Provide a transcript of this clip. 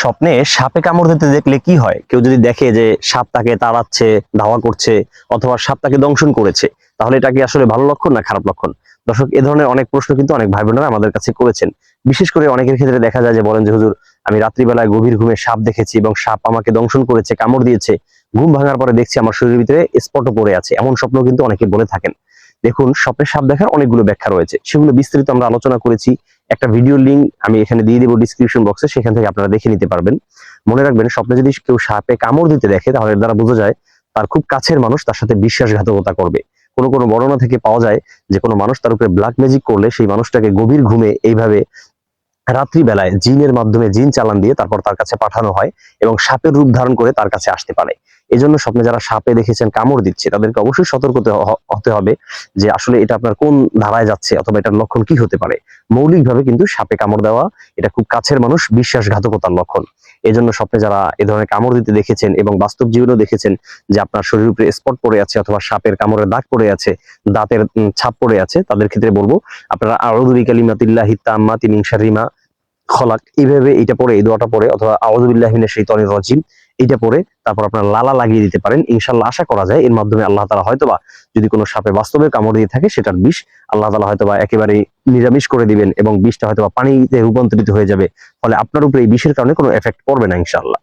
স্বপ্নে সাপে কামড় দিতে দেখলে কি হয়? কেউ যদি দেখে যে সাপ তাকে তাড়াচ্ছে, ধাওয়া করছে অথবা সাপ তাকে দংশন করেছে, তাহলে এটা কি আসলে ভালো লক্ষণ না খারাপ লক্ষণ? দর্শক, এ ধরনের অনেক প্রশ্ন কিন্তু অনেক ভাই বোনেরা আমাদের কাছে করেছেন। বিশেষ করে অনেকের ক্ষেত্রে দেখা যায় যে বলেন যে, হুজুর, আমি রাত্রিবেলায় গভীর ঘুমে সাপ দেখেছি এবং সাপ আমাকে দংশন করেছে, কামড় দিয়েছে। ঘুম ভাঙার পরে দেখছি আমার শরীরের ভিতরে স্পটও পড়ে আছে। এমন স্বপ্ন কিন্তু অনেকে বলে থাকেন। দেখুন স্বপ্নের সাপ দেখার অনেকগুলো ব্যাখ্যা রয়েছে। সেগুলো বিস্তারিত আমরা আলোচনা করেছি। একটা ভিডিও লিঙ্ক আমি এখানে দিয়ে দেবো ডিসক্রিপশন বক্সে সেখান থেকে আপনারা দেখে নিতে পারবেন। মনে রাখবেন, স্বপ্নে যদি কেউ সাপে কামড় দিতে দেখে, তাহলে দ্বারা বোঝা যায় তার খুব কাছের মানুষ তার সাথে বিশ্বাসঘাতকতা করবে। কোনো কোনো বর্ণনা থেকে পাওয়া যায় যে কোনো মানুষ তার উপরে ব্ল্যাক ম্যাজিক করলে সেই মানুষটাকে গভীর ঘুমে এইভাবে রাত্রিবেলায় জিনের মাধ্যমে জিন চালান দিয়ে তারপর তার কাছে পাঠানো হয় এবং সাপের রূপ ধারণ করে তার কাছে আসতে পারে। এজন্য স্বপ্নে যারা সাপে দেখেছেন, কামড় দিচ্ছে, তাদেরকে অবশ্যই সতর্ক হতে হবে যে আসলে এটা আপনার কোন ধারায় যাচ্ছে অথবা এটার লক্ষণ কি হতে পারে। মৌলিকভাবে কিন্তু সাপে কামড় দেওয়া, এটা খুব কাছের মানুষ, বিশ্বাসঘাতকতার লক্ষণ। এজন্য স্বপ্নে যারা এ ধরনের কামড় দিতে দেখেছেন এবং বাস্তব জীবনেও দেখেছেন যে আপনার শরীরের উপরে স্পট পড়ে আছে অথবা সাপের কামড়ের দাগ পড়ে আছে, দাঁতের ছাপ পড়ে আছে, তাদের ক্ষেত্রে বলব, আপনারা আউযুবি কালিমাতিল্লাহি তাম্মাতি মিন শাররি মা খলাক, এইভাবে এটা পড়ে, এই দোয়াটা পড়ে, অথবা আউযুবিল্লাহি মিনাশ শাইতানির রাজিম এটা পরে তারপর আপনার লালা লাগিয়ে দিতে পারেন। ইনশাল্লাহ আশা করা যায়, এর মাধ্যমে আল্লাহ তালা হয়তোবা যদি কোনো সাপে বাস্তবে কামড় দিয়ে থাকে, সেটার বিষ আল্লাহ তালা হয়তোবা একেবারে নিরামিষ করে দিবেন এবং বিষটা হয়তোবা পানিতে রূপান্তরিত হয়ে যাবে। ফলে আপনার উপরে এই বিষের কারণে কোনো এফেক্ট পড়বে না ইনশাআল্লাহ।